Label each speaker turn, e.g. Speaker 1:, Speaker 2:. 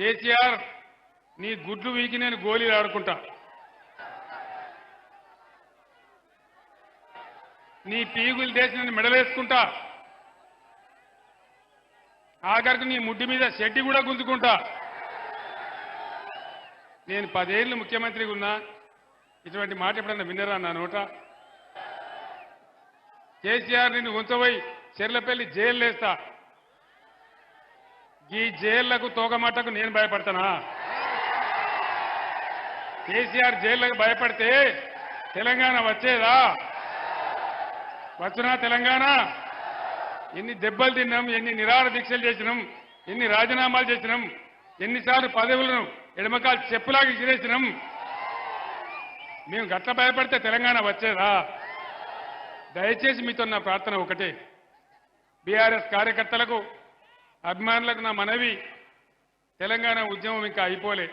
Speaker 1: కేసీఆర్ నీ గుడ్లు వీకి నేను గోళీలు ఆడుకుంటా. నీ పీగులు దేశం నేను మెడలేసుకుంటా. ఆఖరికి నీ ముడ్డి మీద షెడ్డి కూడా గుంజుకుంటా. నేను పదేళ్ళు ముఖ్యమంత్రిగా ఉన్నా ఇటువంటి మాట ఎప్పుడన్నా విన్నరా నా నోట? కేసీఆర్ నిన్ను ఉంచబోయి చెర్లపల్లి జైలు వేస్తా. ఈ జైళ్ళకు తోగమాటకు నేను భయపడతానా? కేసీఆర్ జైళ్ళకు భయపడితే తెలంగాణ వచ్చేదా? వచ్చునా తెలంగాణ? ఎన్ని దెబ్బలు తిన్నాం ఎన్ని నిరాహార దీక్షలు చేసినాం ఎన్ని రాజీనామాలు చేసినాం ఎన్నిసార్లు పదవులను ఎడమకాలు చెప్పులాగా ఇసిరేసినాం మేము గట్ల భయపడితే తెలంగాణ వచ్చేదా? దయచేసి మీతో నా ప్రార్థన ఒకటే. బీఆర్ఎస్ కార్యకర్తలకు అభిమానులకు నా మనవి తెలంగాణ ఉద్యమం ఇంకా అయిపోలే.